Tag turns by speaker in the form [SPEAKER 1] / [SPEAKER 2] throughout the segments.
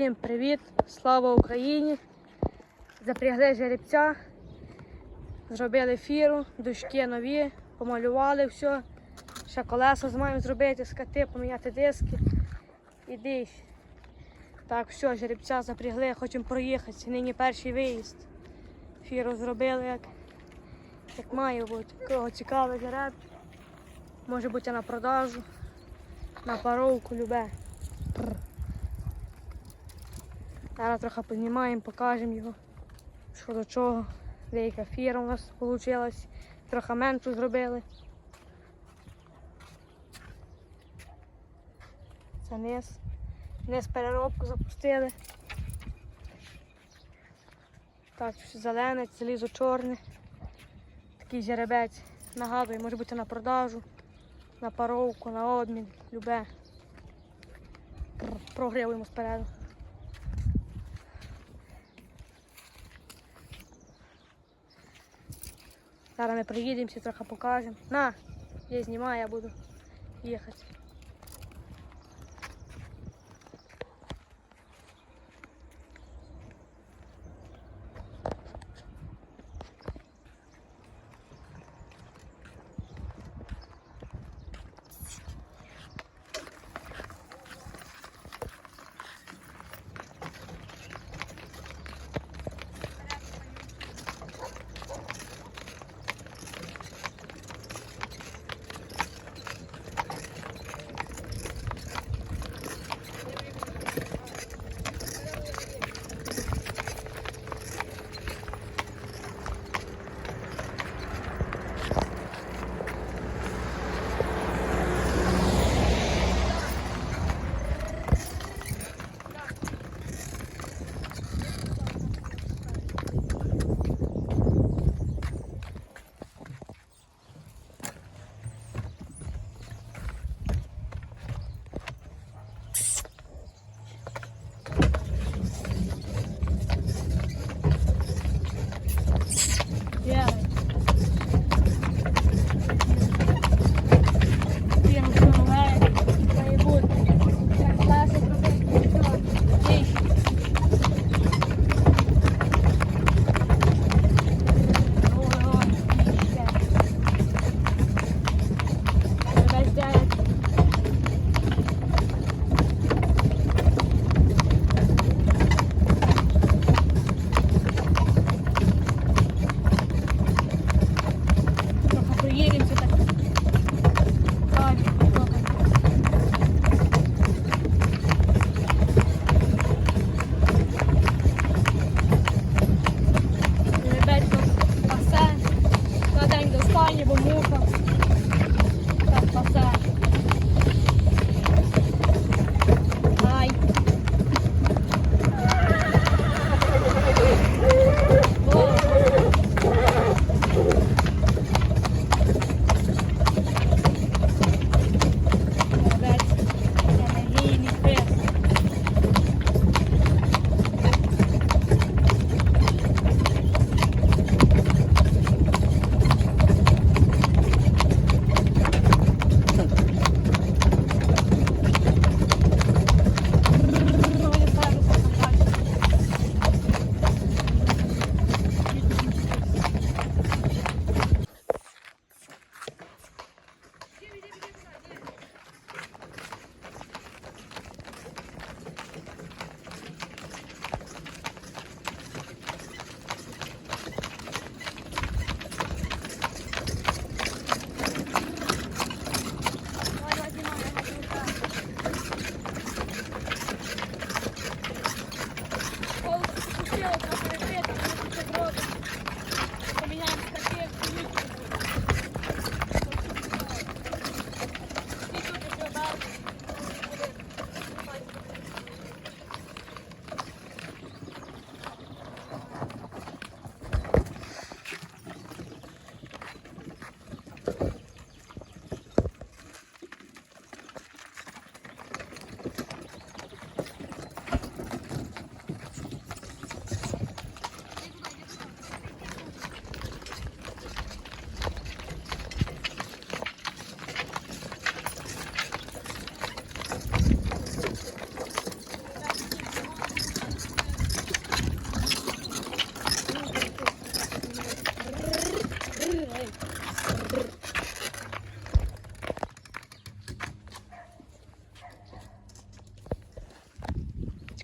[SPEAKER 1] Всім привіт! Слава Україні! Запрягли жеребця, зробили фіру, дужки нові, помалювали все. Ще колеса маємо зробити, скати, поміняти диски. І диш. Так, все, жеребця запрягли, хочемо проїхати. Нині перший виїзд. Фіру зробили як, як має бути. Кого цікавий жеребчик. Може бути на продажу, на паровку, любе. Зараз трохи познімаємо, покажемо його, що до чого. Деяка фіра у нас вийшла, трохи меншу зробили. Це низ. Низ переробку запустили. Так, зелене, залізо чорне. Такий жеребець. Нагадую, може бути на продажу, на паровку, на обмін, любе. Прогрівуємо спереду. Зараз ми приїдемося, трохи покажемо. На, я знімаю, я буду їхати.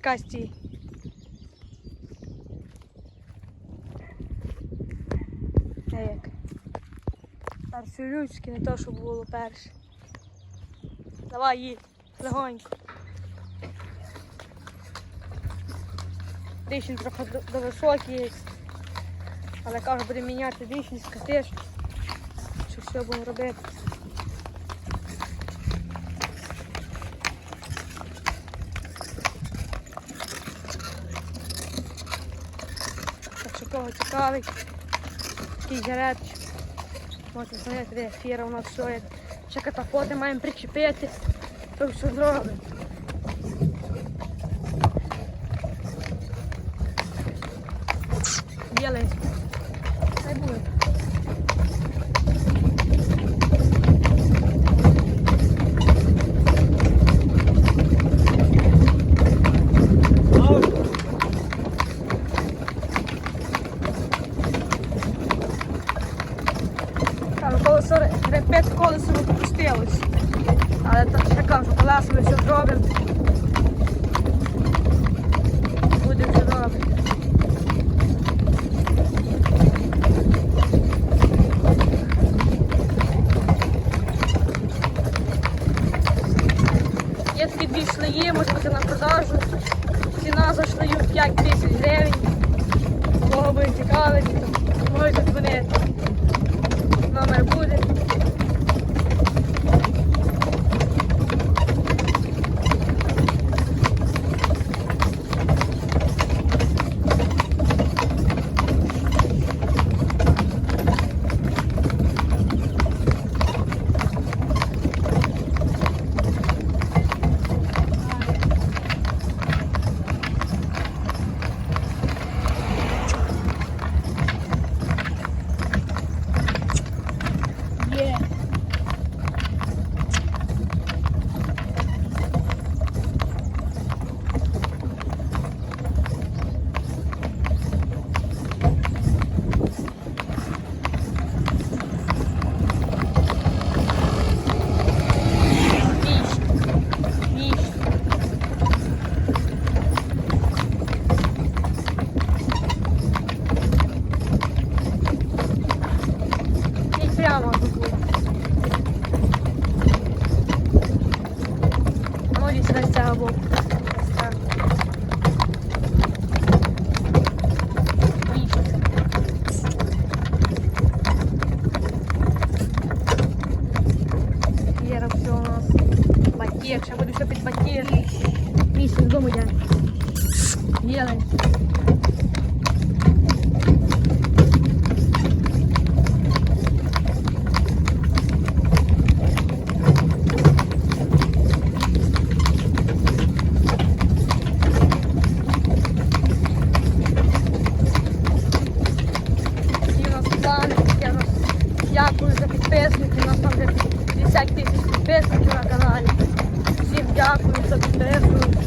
[SPEAKER 1] Чекай стій. Е, як. Перший людський, не то, що було перше. Давай їдь, легонько. Дишін трохи до, до високий, але кажу, буде міняти дишін, скатиш, що все будемо робити. Так що кого цікавить, такий жеребчик. Можна зняти, де фіра у нас все є. Ще катафоти маємо причепити, то все зробимо. Білий. Хай буде. Додому. Єлень. Дякую за підписників. У нас там вже 50 тисяч підписників на каналі. Всім дякую за підтримку.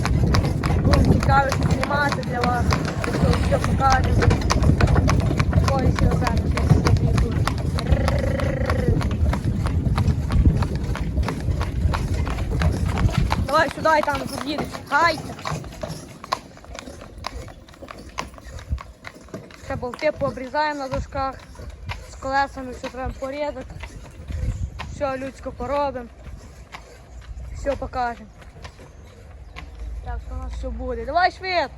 [SPEAKER 1] Будемо знімати для вас. Все, все покажемо. Ой, все зараз. Давай сюди там під'їдеш. Хайте. Ще болти пообрізаємо на дошках. З колесами все треба порядок. Все людсько поробимо. Все покажемо. Все буде. Давай швид!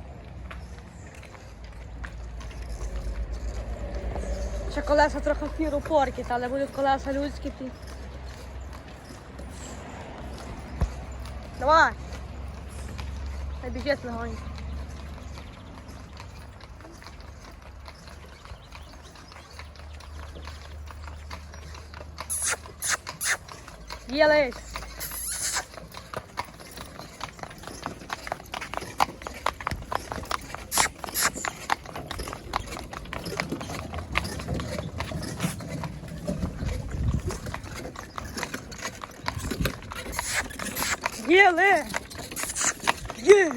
[SPEAKER 1] Ще колеса трохи фіру поркіт, але будуть колеса людські. ті. Давай! Хай біжить легонько. Їлись! Їли! Є!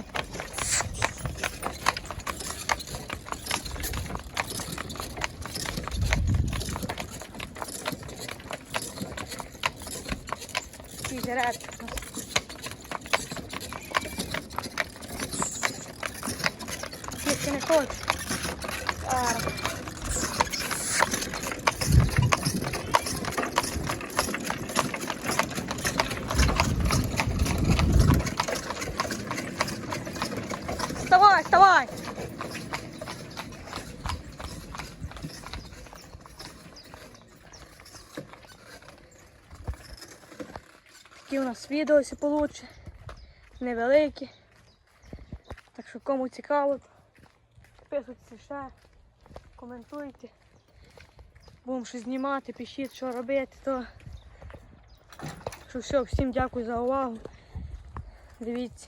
[SPEAKER 1] Такий жеребчик у нас. хочу. Такі у нас відео получше, невеликі. Так що кому цікаво, підписуйтесь ще, коментуйте. Будемо щось знімати, пишіть, що робити, то що все, всім дякую за увагу. Дивіться.